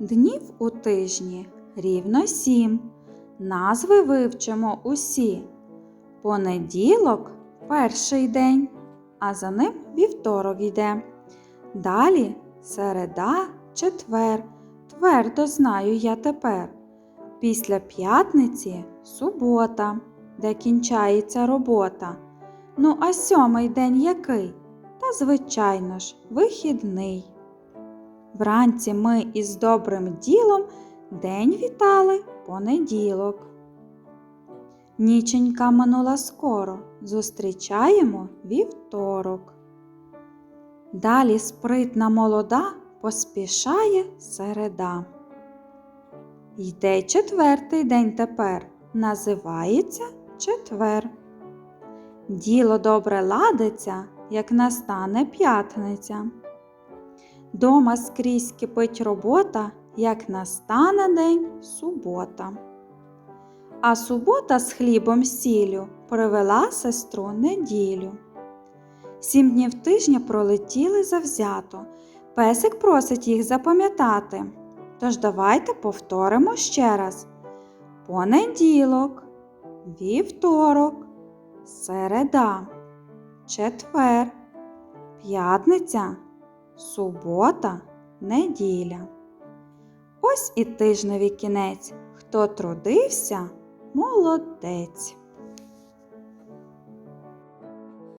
Днів у тижні рівно сім. Назви вивчимо усі. Понеділок перший день, а за ним вівторок йде. Далі середа, четвер. Твердо знаю я тепер. Після п'ятниці субота, де кінчається робота. Ну, а сьомий день який? Та, звичайно ж, вихідний. Вранці ми із добрим ділом день вітали понеділок. Ніченька минула скоро, зустрічаємо вівторок. Далі спритна молода поспішає середа. Йде четвертий день тепер, називається четвер. Діло добре ладиться, як настане п'ятниця. Дома скрізь кипить робота, як настане день субота. А субота з хлібом сіллю привела сестру неділю. Сім днів тижня пролетіли завзято. Песик просить їх запам'ятати. Тож давайте повторимо ще раз: понеділок, вівторок, середа, четвер, п'ятниця, субота, неділя. Ось і тижневий кінець. Хто трудився, молодець.